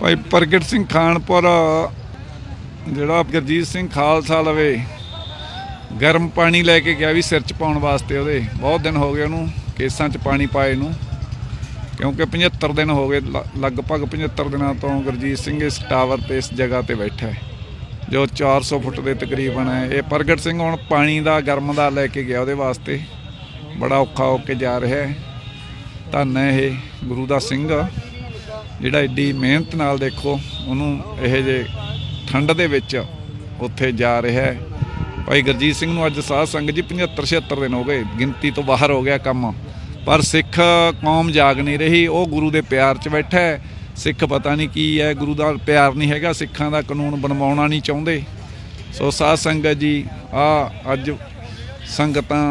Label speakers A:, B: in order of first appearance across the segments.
A: ਭਾਈ ਪ੍ਰਗਟ ਸਿੰਘ ਖਾਨਪੁਰ, ਜਿਹੜਾ ਗੁਰਜੀਤ ਸਿੰਘ ਖਾਲਸਾ ਲਵੇ, ਗਰਮ ਪਾਣੀ ਲੈ ਕੇ ਗਿਆ ਵੀ ਸਿਰ 'ਚ ਪਾਉਣ ਵਾਸਤੇ ਉਹਦੇ। ਬਹੁਤ ਦਿਨ ਹੋ ਗਏ ਉਹਨੂੰ ਕੇਸਾਂ 'ਚ ਪਾਣੀ ਪਾਏ ਨੂੰ, ਕਿਉਂਕਿ 75 ਦਿਨ ਹੋ ਗਏ, ਲ- ਲਗਭਗ 75 ਦਿਨਾਂ ਤੋਂ ਗੁਰਜੀਤ ਸਿੰਘ ਇਸ ਟਾਵਰ ਤੇ, ਇਸ ਜਗ੍ਹਾ ਤੇ ਬੈਠਾ ਹੈ, ਜੋ 400 ਫੁੱਟ ਦੇ ਤਕਰੀਬਨ ਹੈ। ਇਹ ਪ੍ਰਗਟ ਸਿੰਘ ਹੁਣ ਪਾਣੀ ਦਾ, ਗਰਮ ਦਾ ਲੈ ਕੇ ਗਿਆ ਉਹਦੇ ਵਾਸਤੇ। ਬੜਾ ਔਖਾ ਹੋ ਕੇ ਜਾ ਰਿਹਾ ਹੈ। ਧੰਨ ਹੈ ਇਹ ਗੁਰੂ ਦਾ ਸਿੰਘ। ਜਿਹੜਾ ਏਡੀ ਮਿਹਨਤ ਨਾਲ ਦੇਖੋ, ਉਹਨੂੰ ਇਹ ਜੇ ਠੰਡ ਦੇ ਵਿੱਚ ਉੱਥੇ ਜਾ ਰਿਹਾ ਹੈ। ਭਾਈ ਗੁਰਜੀਤ ਸਿੰਘ ਨੂੰ ਅੱਜ ਸਾਧ ਸੰਗ ਜੀ 75 76 ਦਿਨ ਹੋ ਗਏ, ਗਿਣਤੀ ਤੋਂ ਬਾਹਰ ਹੋ ਗਿਆ ਕੰਮ। ਪਰ ਸਿੱਖ ਕੌਮ ਜਾਗ ਨਹੀਂ ਰਹੀ, ਉਹ ਗੁਰੂ ਦੇ ਪਿਆਰ 'ਚ ਬੈਠਾ ਹੈ। ਸਿੱਖ ਪਤਾ ਨਹੀਂ ਕੀ ਹੈ, ਗੁਰੂ ਦਾ ਪਿਆਰ ਨਹੀਂ ਹੈਗਾ, ਸਿੱਖਾਂ ਦਾ ਕਾਨੂੰਨ ਬਣਵਾਉਣਾ ਨਹੀਂ ਚਾਹੁੰਦੇ। ਸੋ ਸਾਧ ਸੰਗਤ ਜੀ, ਆ ਅੱਜ ਸੰਗਤਾਂ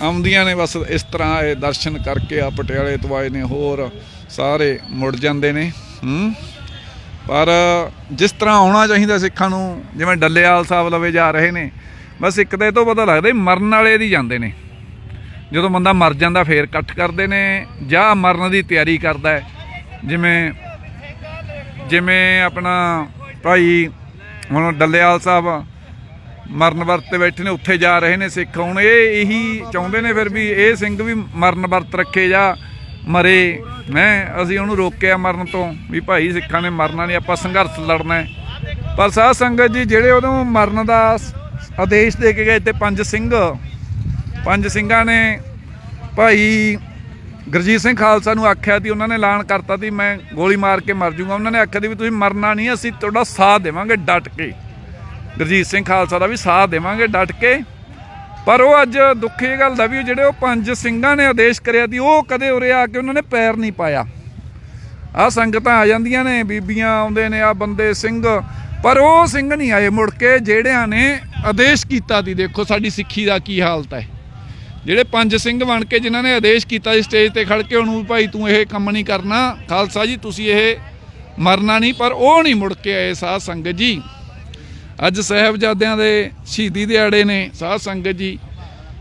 A: ਆਉਂਦੀਆਂ ਨੇ, ਬਸ ਇਸ ਤਰ੍ਹਾਂ ਇਹ ਦਰਸ਼ਨ ਕਰਕੇ ਆ, ਪਟਿਆਲੇ ਤੋਂ ਆਏ ਨੇ ਹੋਰ, ਸਾਰੇ ਮੁੜ ਜਾਂਦੇ ਨੇ, ਹੂੰ। ਪਰ ਜਿਸ ਤਰ੍ਹਾਂ ਆਉਣਾ ਚਾਹੀਦਾ ਸਿੱਖਾਂ ਨੂੰ, ਜਿਵੇਂ ਡੱਲੇਵਾਲ ਸਾਹਿਬ ਲਵੇ ਜਾ ਰਹੇ ਨੇ, ਬਸ ਇੱਕ ਤਾਂ ਇਹ ਤੋਂ ਪਤਾ ਲੱਗਦਾ ਮਰਨ ਵਾਲੇ ਦੀ ਜਾਂਦੇ ਨੇ। ਜਦੋਂ ਬੰਦਾ ਮਰ ਜਾਂਦਾ, ਫੇਰ ਇਕੱਠ ਕਰਦੇ ਨੇ, ਜਾਂ ਮਰਨ ਦੀ ਤਿਆਰੀ ਕਰਦਾ ਹੈ। ਜਿਵੇਂ ਜਿਵੇਂ ਆਪਣਾ ਭਾਈ ਹੁਣ ਡੱਲੇਵਾਲ ਸਾਹਿਬ ਮਰਨ ਵਰਤ ਤੇ ਬੈਠੇ ਨੇ, ਉੱਥੇ ਜਾ ਰਹੇ ਨੇ ਸਿੱਖ। ਹੁਣ ਇਹ ਇਹੀ ਚਾਹੁੰਦੇ ਨੇ ਫਿਰ ਵੀ ਇਹ ਸਿੰਘ ਵੀ ਮਰਨ ਵਰਤ ਰੱਖੇ ਜਾਂ ਮਰੇ ਮੈਂ ਅਸੀਂ ਉਹਨੂੰ ਰੋਕਿਆ ਮਰਨ ਤੋਂ ਵੀ ਭਾਈ ਸਿੱਖਾਂ ਨੇ ਮਰਨਾ ਨਹੀਂ, ਆਪਾਂ ਸੰਘਰਸ਼ ਲੜਨਾ ਪਰ ਸਾਧ ਸੰਗਤ ਜੀ, ਜਿਹੜੇ ਉਦੋਂ ਮਰਨ ਦਾ ਆਦੇਸ਼ ਦੇ ਕੇ ਗਏ ਤੇ ਪੰਜ ਸਿੰਘ, ਪੰਜ ਸਿੰਘਾਂ ਨੇ ਭਾਈ ਗੁਰਜੀਤ ਸਿੰਘ ਖਾਲਸਾ ਨੂੰ ਆਖਿਆ ਸੀ ਉਹਨਾਂ ਨੇ ਐਲਾਨ ਕਰਤਾ ਸੀ ਮੈਂ ਗੋਲੀ ਮਾਰ ਕੇ ਮਰ ਜਾਊਂਗਾ ਉਹਨਾਂ ਨੇ ਆਖਿਆ ਸੀ ਵੀ ਤੁਸੀਂ ਮਰਨਾ ਨਹੀਂ, ਅਸੀਂ ਤੁਹਾਡਾ ਸਾਥ ਦੇਵਾਂਗੇ ਡਟ ਕੇ। ਗੁਰਜੀਤ ਸਿੰਘ ਖਾਲਸਾ ਦਾ ਵੀ ਸਾਥ ਦੇਵਾਂਗੇ ਡਟ ਕੇ। ਪਰ ਉਹ ਅੱਜ ਦੁੱਖ ਇਹ ਗੱਲ ਦਾ ਵੀ ਜਿਹੜੇ ਉਹ ਪੰਜ ਸਿੰਘਾਂ ਨੇ ਆਦੇਸ਼ ਕਰਿਆ ਸੀ, ਉਹ ਕਦੇ ਉਰੇ ਆ ਕੇ ਉਹਨਾਂ ਨੇ ਪੈਰ ਨਹੀਂ ਪਾਇਆ। ਆ ਸੰਗਤਾਂ ਆ ਜਾਂਦੀਆਂ ਨੇ, ਬੀਬੀਆਂ ਆਉਂਦੇ ਨੇ ਆ ਬੰਦੇ ਸਿੰਘ। ਪਰ ਉਹ ਸਿੰਘ ਨਹੀਂ ਆਏ ਮੁੜ ਕੇ, ਜਿਹੜਿਆਂ ਨੇ ਆਦੇਸ਼ ਕੀਤਾ ਸੀ। ਦੇਖੋ ਸਾਡੀ ਸਿੱਖੀ ਦਾ ਕੀ ਹਾਲਤ ਹੈ। ਜਿਹੜੇ ਪੰਜ ਸਿੰਘ ਬਣ ਕੇ ਜਿਨ੍ਹਾਂ ਨੇ ਆਦੇਸ਼ ਕੀਤਾ ਸੀ, ਸਟੇਜ ਤੇ ਖੜ ਕੇ ਉਹਨੂੰ ਵੀ ਭਾਈ ਤੂੰ ਇਹ ਕੰਮ ਨਹੀਂ ਕਰਨਾ। ਖਾਲਸਾ ਜੀ, ਤੁਸੀਂ ਇਹ ਮਰਨਾ ਨਹੀਂ, ਪਰ ਉਹ ਨਹੀਂ ਮੁੜ ਕੇ ਆਏ ਸਾਧ ਸੰਗਤ ਜੀ। ਅੱਜ ਸਾਹਿਬਜ਼ਾਦਿਆਂ ਦੇ ਸ਼ਹੀਦੀ ਦਿਹਾੜੇ ਨੇ, ਸਾਧ ਸੰਗਤ ਜੀ।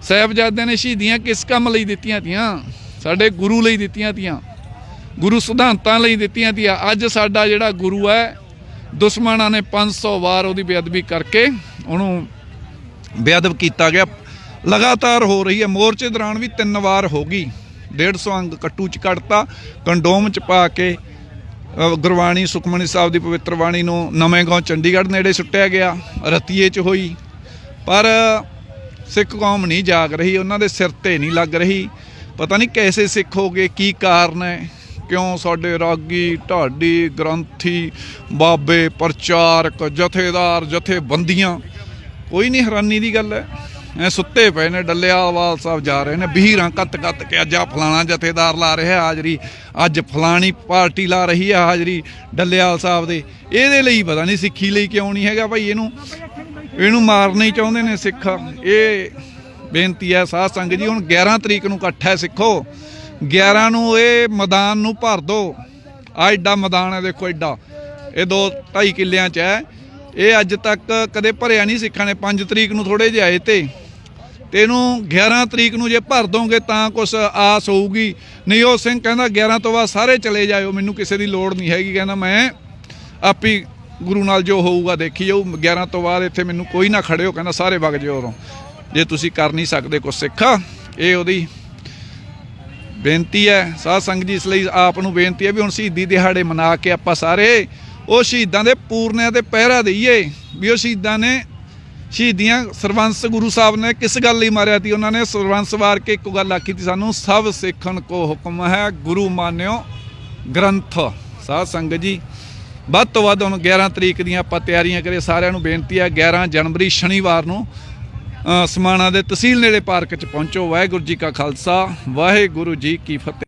A: ਸਾਹਿਬਜ਼ਾਦਿਆਂ ਨੇ ਸ਼ਹੀਦੀਆਂ ਕਿਸ ਕੰਮ ਲਈ ਦਿੱਤੀਆਂ ਤੀਆਂ? ਸਾਡੇ ਗੁਰੂ ਲਈ ਦਿੱਤੀਆਂ ਤੀਆਂ। ਗੁਰੂ ਸਿਧਾਂਤਾਂ ਲਈ ਦਿੱਤੀਆਂ ਤੀਆਂ। ਅੱਜ ਸਾਡਾ ਜਿਹੜਾ ਗੁਰੂ ਹੈ, ਦੁਸ਼ਮਣਾਂ ਨੇ 500 ਵਾਰ ਉਹਦੀ ਬੇਅਦਬੀ ਕਰਕੇ ਉਹਨੂੰ ਬੇਅਦਬ ਕੀਤਾ ਗਿਆ। ਲਗਾਤਾਰ ਹੋ ਰਹੀ ਹੈ। ਮੋਰਚੇ ਦੌਰਾਨ ਵੀ ਤਿੰਨ ਵਾਰ ਹੋ ਗਈ। 150 ਅੰਗ ਕੱਟੂ ਚ ਕੱਟਤਾ ਕੰਡੋਮ ਚ ਪਾ ਕੇ ਗੁਰਬਾਣੀ ਸੁਖਮਨੀ ਸਾਹਿਬ ਦੀ ਪਵਿੱਤਰ ਬਾਣੀ ਨੂੰ ਨਵੇਂ ਗਾਉਂ ਚੰਡੀਗੜ੍ਹ ਨੇੜੇ ਸੁੱਟਿਆ ਗਿਆ, ਰਤੀਏ ਚ ਹੋਈ। ਪਰ ਸਿੱਖ ਕੌਮ ਨਹੀਂ ਜਾਗ ਰਹੀ, ਉਹਨਾਂ ਦੇ ਸਿਰ ਤੇ ਨਹੀਂ ਲੱਗ ਰਹੀ। ਪਤਾ ਨਹੀਂ ਕੈਸੇ ਸਿੱਖ ਹੋ ਗਏ, ਕੀ ਕਾਰਨ ਹੈ, ਕਿਉਂ ਸਾਡੇ ਰਾਗੀ, ਢਾਡੀ, ਗ੍ਰੰਥੀ, ਬਾਬੇ, ਪ੍ਰਚਾਰਕ, ਜਥੇਦਾਰ, ਜਥੇਬੰਦੀਆਂ। ਕੋਈ ਨਹੀਂ ਹੈਰਾਨੀ ਦੀ ਗੱਲ ਹੈ। ਐ ਸੁੱਤੇ ਪਏ ਨੇ ਡੱਲੇਵਾਲ ਸਾਹਿਬ ਜਾ ਰਹੇ ਨੇ, ਬਹੀਰਾਂ ਕੱਤ ਕੱਤ ਕੇ ਅੱਜ ਆ ਫਲਾਣਾ ਜਥੇਦਾਰ ਲਾ ਰਿਹਾ ਹਾਜ਼ਰੀ, ਅੱਜ ਫਲਾਣੀ ਪਾਰਟੀ ਲਾ ਰਹੀ ਹੈ ਹਾਜ਼ਰੀ ਡੱਲੇਵਾਲ ਸਾਹਿਬ ਦੇ। ਇਹਦੇ ਲਈ ਪਤਾ ਨਹੀਂ ਸਿੱਖੀ ਲਈ ਕਿਉਂ ਨਹੀਂ ਹੈਗਾ ਭਾਈ, ਇਹਨੂੰ ਇਹਨੂੰ ਮਾਰਨਾ ਹੀ ਚਾਹੁੰਦੇ ਨੇ ਸਿੱਖ। ਇਹ ਬੇਨਤੀ ਹੈ ਸਾਧ ਸੰਗਤ ਜੀ, ਹੁਣ 11 ਤਰੀਕ ਨੂੰ ਇਕੱਠ ਹੈ ਸਿੱਖੋ। 11 ਨੂੰ ਇਹ ਮੈਦਾਨ ਨੂੰ ਭਰ ਦੋ। ਆ ਐਡਾ ਮੈਦਾਨ ਹੈ ਦੇਖੋ ਐਡਾ। ਇਹ ਦੋ ਢਾਈ ਕਿੱਲਿਆਂ ਚ ਹੈ ਇਹ ਅੱਜ ਤੱਕ ਕਦੇ ਭਰਿਆ ਨਹੀਂ ਸਿੱਖਾਂ ਨੇ 5 ਤਰੀਕ ਨੂੰ ਥੋੜੇ ਜਿਹੇ ਆਏ ਤੇ। ਤੇ ਇਹਨੂੰ 11 ਤਰੀਕ ਨੂੰ ਜੇ ਭਰ ਦੋਗੇ ਤਾਂ ਕੁਛ ਆਸ ਹੋਊਗੀ। ਨਹੀਂ ਉਹ ਸਿੰਘ ਕਹਿੰਦਾ 11 ਤੋਂ ਬਾਅਦ ਸਾਰੇ ਚਲੇ ਜਾਇਓ, ਮੈਨੂੰ ਕਿਸੇ ਦੀ ਲੋੜ ਨਹੀਂ ਹੈਗੀ। ਕਹਿੰਦਾ ਮੈਂ ਆਪੀ ਗੁਰੂ ਨਾਲ ਜੋ ਹੋਊਗਾ ਦੇਖੀ ਜਾਊ। 11 ਤੋਂ ਬਾਅਦ ਇੱਥੇ ਮੈਨੂੰ ਕੋਈ ਨਾ ਖੜਿਓ, ਕਹਿੰਦਾ ਸਾਰੇ ਵਗ ਜਿਓ ਉਰੋਂ। ਜੇ ਤੁਸੀਂ ਕਰ ਨਹੀਂ ਸਕਦੇ ਕੁਛ ਸਿੱਖ, ਇਹ ਉਹਦੀ ਬੇਨਤੀ ਹੈ। ਸਾਧ ਸੰਗਤ ਜੀ, ਇਸ ਲਈ ਆਪ ਨੂੰ ਬੇਨਤੀ ਹੈ ਵੀ ਹੁਣ ਸ਼ਹੀਦੀ ਦਿਹਾੜੇ ਮਨਾ ਕੇ ਆਪਾਂ ਸਾਰੇ ਉਹ ਸ਼ਹੀਦਾਂ ਦੇ ਪੂਰਨਿਆਂ ਤੇ ਪਹਿਰਾ ਦਈਏ। ਵੀ ਉਹ ਸ਼ਹੀਦਾਂ ਨੇ ਸ਼ਹੀਦੀਆਂ ਸਰਬੰਸ ਗੁਰੂ ਸਾਹਿਬ ਨੇ ਕਿਸ ਗੱਲ ਲਈ ਮਾਰਿਆ ਸੀ? ਉਹਨਾਂ ਨੇ ਸਰਵੰਸ ਵਾਰ ਕੇ ਇੱਕ ਗੱਲ ਆਖੀ ਸੀ ਸਾਨੂੰ, ਸਭ ਸਿੱਖਣ ਕੋ ਹੁਕਮ ਹੈ, ਗੁਰੂ ਮਾਨਿਓ ਗ੍ਰੰਥ। ਸਾਧ ਸੰਗਤ ਜੀ, ਵੱਧ ਤੋਂ ਵੱਧ ਹੁਣ 11 ਤਰੀਕ ਦੀਆਂ ਆਪਾਂ ਤਿਆਰੀਆਂ ਕਰੇ ਸਾਰਿਆਂ ਨੂੰ ਬੇਨਤੀ ਹੈ 11 ਜਨਵਰੀ ਸ਼ਨੀਵਾਰ ਨੂੰ ਸਮਾਣਾ ਦੇ ਤਹਿਸੀਲ ਨੇੜੇ ਪਾਰਕ 'ਚ ਪਹੁੰਚੋ। ਵਾਹਿਗੁਰੂ ਜੀ ਕਾ ਖਾਲਸਾ, ਵਾਹਿਗੁਰੂ ਜੀ ਕੀ ਫਤਿਹ।